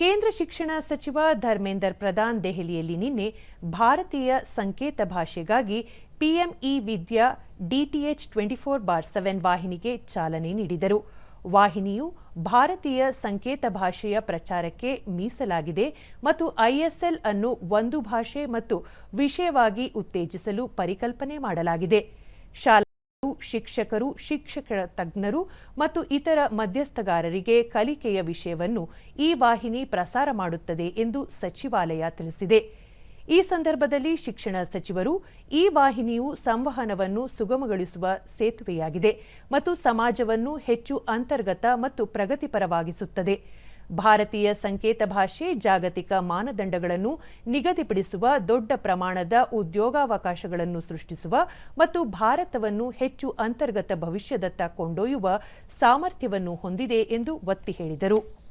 ಕೇಂದ್ರ ಶಿಕ್ಷಣ ಸಚಿವ ಧರ್ಮೇಂದರ್ ಪ್ರಧಾನ್ ದೆಹಲಿಯಲ್ಲಿ ನಿನ್ನೆ ಭಾರತೀಯ ಸಂಕೇತ ಭಾಷೆಗಾಗಿ PM e Vidya DTH twenty four by seven ವಾಹಿನಿಗೆ ಚಾಲನೆ ನೀಡಿದರು. ವಾಹಿನಿಯು ಭಾರತೀಯ ಸಂಕೇತ ಭಾಷೆಯ ಪ್ರಚಾರಕ್ಕೆ ಮೀಸಲಾಗಿದೆ ಮತ್ತು ಐಎಸ್ಎಲ್ ಅನ್ನು ಒಂದು ಭಾಷೆ ಮತ್ತು ವಿಷಯವಾಗಿ ಉತ್ತೇಜಿಸಲು ಪರಿಕಲ್ಪನೆ ಮಾಡಲಾಗಿದೆ. ಶಾಲಾ ಶಿಕ್ಷಕರು ಶಿಕ್ಷಕ ತಜ್ಞರು ಮತ್ತು ಇತರ ಮಧ್ಯಸ್ಥಗಾರರಿಗೆ ಕಲಿಕೆಯ ವಿಷಯವನ್ನು ಈ ವಾಹಿನಿ ಪ್ರಸಾರ ಮಾಡುತ್ತದೆ ಎಂದು ಸಚಿವಾಲಯ ತಿಳಿಸಿದೆ. ಈ ಸಂದರ್ಭದಲ್ಲಿ ಶಿಕ್ಷಣ ಸಚಿವರು ಈ ವಾಹಿನಿಯು ಸಂವಹನವನ್ನು ಸುಗಮಗೊಳಿಸುವ ಸೇತುವೆಯಾಗಿದೆ ಮತ್ತು ಸಮಾಜವನ್ನು ಹೆಚ್ಚು ಅಂತರ್ಗತ ಮತ್ತು ಪ್ರಗತಿಪರವಾಗಿಸುತ್ತದೆ. ಭಾರತೀಯ ಸಂಕೇತ ಭಾಷೆ ಜಾಗತಿಕ ಮಾನದಂಡಗಳನ್ನು ನಿಗದಿಪಡಿಸುವ ದೊಡ್ಡ ಪ್ರಮಾಣದ ಉದ್ಯೋಗಾವಕಾಶಗಳನ್ನು ಸೃಷ್ಟಿಸುವ ಮತ್ತು ಭಾರತವನ್ನು ಹೆಚ್ಚು ಅಂತರ್ಗತ ಭವಿಷ್ಯದತ್ತ ಕೊಂಡೊಯ್ಯುವ ಸಾಮರ್ಥ್ಯವನ್ನು ಹೊಂದಿದೆ ಎಂದು ಒತ್ತಿ ಹೇಳಿದರು.